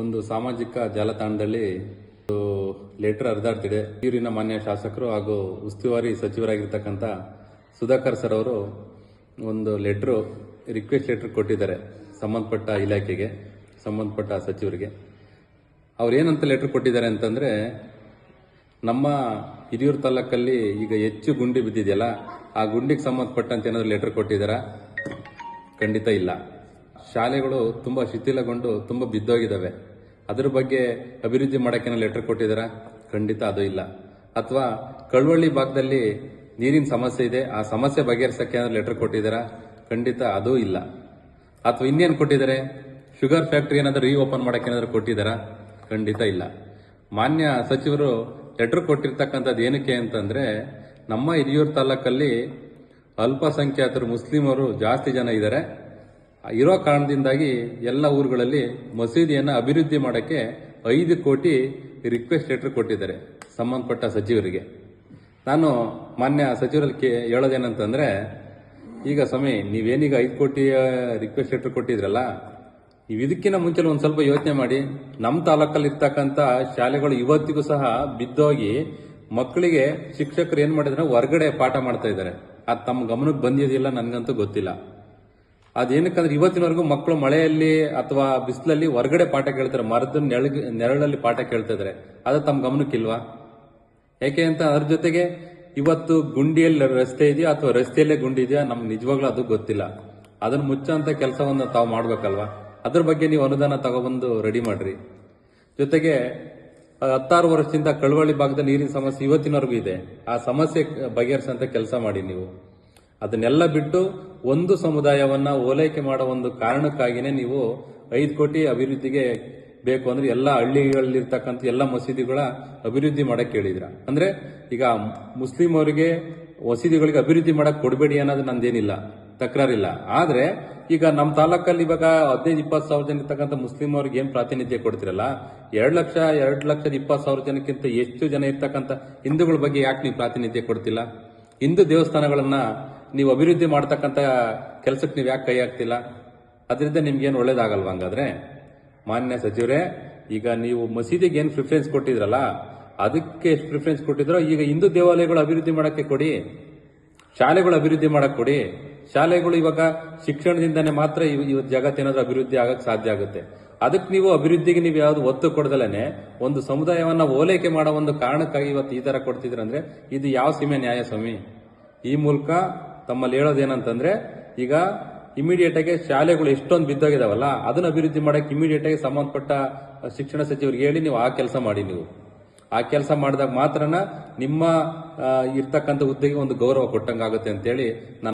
ಒಂದು ಸಾಮಾಜಿಕ ಜಾಲತಾಣದಲ್ಲಿ ಲೆಟರ್ ಹರಿದಾಡ್ತಿದೆ. ಊರಿನ ಮಾನ್ಯ ಶಾಸಕರು ಹಾಗೂ ಉಸ್ತುವಾರಿ ಸಚಿವರಾಗಿರ್ತಕ್ಕಂಥ ಸುಧಾಕರ್ ಸರ್ ಅವರು ಒಂದು ಲೆಟ್ರು, ರಿಕ್ವೆಸ್ಟ್ ಲೆಟರ್ ಕೊಟ್ಟಿದ್ದಾರೆ ಸಂಬಂಧಪಟ್ಟ ಇಲಾಖೆಗೆ, ಸಂಬಂಧಪಟ್ಟ ಸಚಿವರಿಗೆ. ಅವ್ರು ಏನಂತ ಲೆಟ್ರ್ ಕೊಟ್ಟಿದ್ದಾರೆ ಅಂತಂದರೆ, ನಮ್ಮ ಹಿರಿಯೂರು ತಾಲೂಕಲ್ಲಿ ಈಗ ಹೆಚ್ಚು ಗುಂಡಿ ಬಿದ್ದಿದೆಯಲ್ಲ, ಆ ಗುಂಡಿಗೆ ಸಂಬಂಧಪಟ್ಟಂತೆ ಏನಾದರೂ ಲೆಟ್ರ್ ಕೊಟ್ಟಿದ್ದಾರಾ? ಖಂಡಿತ ಇಲ್ಲ. ಶಾಲೆಗಳು ತುಂಬ ಶಿಥಿಲಗೊಂಡು ತುಂಬ ಬಿದ್ದೋಗಿದ್ದಾವೆ. ಅದರ ಬಗ್ಗೆ ಅಭಿವೃದ್ಧಿ ಮಾಡೋಕ್ಕೇನೋ ಲೆಟರ್ ಕೊಟ್ಟಿದ್ದೀರಾ? ಖಂಡಿತ ಅದು ಇಲ್ಲ. ಅಥವಾ ಕಳವಳ್ಳಿ ಭಾಗದಲ್ಲಿ ನೀರಿನ ಸಮಸ್ಯೆ ಇದೆ, ಆ ಸಮಸ್ಯೆ ಬಗೆಹರಿಸೋಕ್ಕೆ ಏನಾದ್ರು ಲೆಟರ್ ಕೊಟ್ಟಿದ್ದೀರಾ? ಖಂಡಿತ ಅದೂ ಇಲ್ಲ. ಅಥವಾ ಇನ್ನೇನು ಕೊಟ್ಟಿದ್ದಾರೆ? ಶುಗರ್ ಫ್ಯಾಕ್ಟ್ರಿ ಏನಾದರೂ ರೀಓಪನ್ ಮಾಡೋಕ್ಕೆ ಏನಾದರೂ ಕೊಟ್ಟಿದ್ದಾರಾ? ಖಂಡಿತ ಇಲ್ಲ. ಮಾನ್ಯ ಸಚಿವರು ಲೆಟರ್ ಕೊಟ್ಟಿರ್ತಕ್ಕಂಥದ್ದು ಏನಕ್ಕೆ ಅಂತಂದರೆ, ನಮ್ಮ ಹಿರಿಯೂರು ತಾಲೂಕಲ್ಲಿ ಅಲ್ಪಸಂಖ್ಯಾತರು, ಮುಸ್ಲಿಮರು ಜಾಸ್ತಿ ಜನ ಇದ್ದಾರೆ. ಇರೋ ಕಾರಣದಿಂದಾಗಿ ಎಲ್ಲ ಊರುಗಳಲ್ಲಿ ಮಸೀದಿಯನ್ನು ಅಭಿವೃದ್ಧಿ ಮಾಡೋಕ್ಕೆ ಐದು ಕೋಟಿ ರಿಕ್ವೆಸ್ಟ್ ಲೆಟರ್ ಕೊಟ್ಟಿದ್ದಾರೆ ಸಂಬಂಧಪಟ್ಟ ಸಚಿವರಿಗೆ. ನಾನು ಮಾನ್ಯ ಸಚಿವರಲ್ಲಿ ಕೇ, ಹೇಳೋದೇನಂತಂದ್ರೆ, ಈಗ ಸ್ವಾಮಿ, ನೀವೇನೀಗ ಐದು ಕೋಟಿ ರಿಕ್ವೆಸ್ಟ್ ಲೆಟರ್ ಕೊಟ್ಟಿದ್ರಲ್ಲ, ನೀವು ಇದಕ್ಕಿಂತ ಮುಂಚೆ ಒಂದು ಸ್ವಲ್ಪ ಯೋಚನೆ ಮಾಡಿ. ನಮ್ಮ ತಾಲೂಕಲ್ಲಿ ಇರ್ತಕ್ಕಂಥ ಶಾಲೆಗಳು ಇವತ್ತಿಗೂ ಸಹ ಬಿದ್ದೋಗಿ ಮಕ್ಕಳಿಗೆ ಶಿಕ್ಷಕರು ಏನು ಮಾಡಿದ್ರೆ ಹೊರಗಡೆ ಪಾಠ ಮಾಡ್ತಾ ಇದ್ದಾರೆ. ಅದು ತಮ್ಮ ಗಮನಕ್ಕೆ ಬಂದಿದೆಯಲ್ಲ ನನಗಂತೂ ಗೊತ್ತಿಲ್ಲ. ಅದೇನಕ್ಕಂದ್ರೆ ಇವತ್ತಿನವರೆಗೂ ಮಕ್ಕಳು ಮಳೆಯಲ್ಲಿ ಅಥವಾ ಬಿಸಿಲಲ್ಲಿ ಹೊರಗಡೆ ಪಾಠ ಕೇಳ್ತಾರೆ, ಮರದ ನೆಳಗ್, ನೆರಳಲ್ಲಿ ಪಾಠ ಕೇಳ್ತಾ ಅದು ತಮ್ಮ ಗಮನಕ್ಕಿಲ್ವಾ? ಯಾಕೆ ಅಂತ ಅದ್ರ ಜೊತೆಗೆ ಇವತ್ತು ಗುಂಡಿಯಲ್ಲಿ ರಸ್ತೆ ಇದೆಯಾ ಅಥವಾ ರಸ್ತೆಯಲ್ಲೇ ಗುಂಡಿ ಇದೆಯಾ? ನಮ್ಗೆ ನಿಜವಾಗ್ಲೂ ಅದು ಗೊತ್ತಿಲ್ಲ. ಅದನ್ನ ಮುಚ್ಚಂತ ಕೆಲಸವನ್ನ ತಾವು ಮಾಡ್ಬೇಕಲ್ವಾ? ಅದ್ರ ಬಗ್ಗೆ ನೀವು ಅನುದಾನ ತಗೊಬಂದು ರೆಡಿ ಮಾಡ್ರಿ. ಜೊತೆಗೆ ಹತ್ತಾರು ವರ್ಷದಿಂದ ಕಳವಳಿ ಭಾಗದ ನೀರಿನ ಸಮಸ್ಯೆ ಇವತ್ತಿನವರೆಗೂ ಇದೆ. ಆ ಸಮಸ್ಯೆ ಬಗೆಹರಿಸಂತ ಕೆಲಸ ಮಾಡಿ ನೀವು. ಅದನ್ನೆಲ್ಲ ಬಿಟ್ಟು ಒಂದು ಸಮುದಾಯವನ್ನ ಓಲೈಕೆ ಮಾಡೋ ಒಂದು ಕಾರಣಕ್ಕಾಗಿನೇ ನೀವು ಐದು ಕೋಟಿ ಅಭಿವೃದ್ಧಿಗೆ ಬೇಕು ಅಂದ್ರೆ ಎಲ್ಲ ಹಳ್ಳಿಗಳಲ್ಲಿರ್ತಕ್ಕಂಥ ಎಲ್ಲ ಮಸೀದಿಗಳ ಅಭಿವೃದ್ಧಿ ಮಾಡಕ್ ಹೇಳಿದ್ರ. ಅಂದ್ರೆ ಈಗ ಮುಸ್ಲಿಂ ಅವರಿಗೆ ಮಸೀದಿಗಳಿಗೆ ಅಭಿವೃದ್ಧಿ ಮಾಡಕ್ ಕೊಡಬೇಡಿ ಅನ್ನೋದು ನಂದೇನಿಲ್ಲ, ತಕರಾರಿಲ್ಲ. ಆದ್ರೆ ಈಗ ನಮ್ಮ ತಾಲೂಕಲ್ಲಿ ಇವಾಗ ಹದಿನೈದು, ಇಪ್ಪತ್ತು ಸಾವಿರ ಜನ ಇರ್ತಕ್ಕಂಥ ಮುಸ್ಲಿಂ ಅವ್ರಿಗೆ ಏನ್ ಪ್ರಾತಿನಿಧ್ಯ ಕೊಡ್ತಿರಲ್ಲ? ಎರಡು ಲಕ್ಷ, ಎರಡು ಲಕ್ಷದ ಇಪ್ಪತ್ತು ಸಾವಿರ ಜನಕ್ಕಿಂತ ಹೆಚ್ಚು ಜನ ಇರ್ತಕ್ಕಂಥ ಹಿಂದೂಗಳ ಬಗ್ಗೆ ಯಾಕೆ ನೀವು ಪ್ರಾತಿನಿಧ್ಯ ಕೊಡ್ತಿಲ್ಲ? ಹಿಂದೂ ದೇವಸ್ಥಾನಗಳನ್ನ ನೀವು ಅಭಿವೃದ್ಧಿ ಮಾಡ್ತಕ್ಕಂಥ ಕೆಲಸಕ್ಕೆ ನೀವು ಯಾಕೆ ಕೈ ಹಾಕ್ತಿಲ್ಲ? ಅದರಿಂದ ನಿಮ್ಗೇನು ಒಳ್ಳೇದಾಗಲ್ವ ಹಂಗಾದ್ರೆ? ಮಾನ್ಯ ಸಚಿವರೇ, ಈಗ ನೀವು ಮಸೀದಿಗೆ ಏನು ಪ್ರಿಫರೆನ್ಸ್ ಕೊಟ್ಟಿದ್ರಲ್ಲ, ಅದಕ್ಕೆ ಎಷ್ಟು ಪ್ರಿಫರೆನ್ಸ್ ಕೊಟ್ಟಿದ್ರೋ, ಈಗ ಹಿಂದೂ ದೇವಾಲಯಗಳು ಅಭಿವೃದ್ಧಿ ಮಾಡಕ್ಕೆ ಕೊಡಿ, ಶಾಲೆಗಳು ಅಭಿವೃದ್ಧಿ ಮಾಡಕ್ಕೆ ಕೊಡಿ. ಶಾಲೆಗಳು ಇವಾಗ ಶಿಕ್ಷಣದಿಂದನೇ ಮಾತ್ರ ಇವ್- ಇವತ್ತು ಜಗತ್ತೇನಾದ್ರೂ ಅಭಿವೃದ್ಧಿ ಆಗಕ್ಕೆ ಸಾಧ್ಯ ಆಗುತ್ತೆ. ಅದಕ್ಕೆ ನೀವು ಅಭಿವೃದ್ಧಿಗೆ ನೀವು ಯಾವ್ದು ಒತ್ತು ಕೊಡದಲೇನೆ ಒಂದು ಸಮುದಾಯವನ್ನ ಓಲೈಕೆ ಮಾಡೋ ಒಂದು ಕಾರಣಕ್ಕಾಗಿ ಇವತ್ತು ಈ ತರ ಕೊಡ್ತಿದ್ರಂದ್ರೆ, ಇದು ಯಾವ ಸೀಮೆ ನ್ಯಾಯ ಸ್ವಾಮಿ ಈ ಮೂಲಕ ತಮ್ಮಲ್ಲಿ ಹೇಳೋದೇನಂತಂದ್ರೆ, ಈಗ ಇಮಿಡಿಯೇಟ್ ಆಗಿ ಶಾಲೆಗಳು ಎಷ್ಟೊಂದು ಬಿದ್ದೋಗಿದಾವಲ್ಲ, ಅದನ್ನ ಅಭಿವೃದ್ಧಿ ಮಾಡಕ್ಕೆ ಇಮಿಡಿಯೇಟ್ ಆಗಿ ಸಂಬಂಧಪಟ್ಟ ಶಿಕ್ಷಣ ಸಚಿವರಿಗೆ ಹೇಳಿ ನೀವು ಆ ಕೆಲಸ ಮಾಡಿ ನೀವು. ಆ ಕೆಲಸ ಮಾಡಿದಾಗ ಮಾತ್ರನ ನಿಮ್ಮ ಇರ್ತಕ್ಕಂಥ ಹುದ್ದೆಗೆ ಒಂದು ಗೌರವ ಕೊಟ್ಟಂಗಾಗುತ್ತೆ ಅಂತೇಳಿ ನಾನು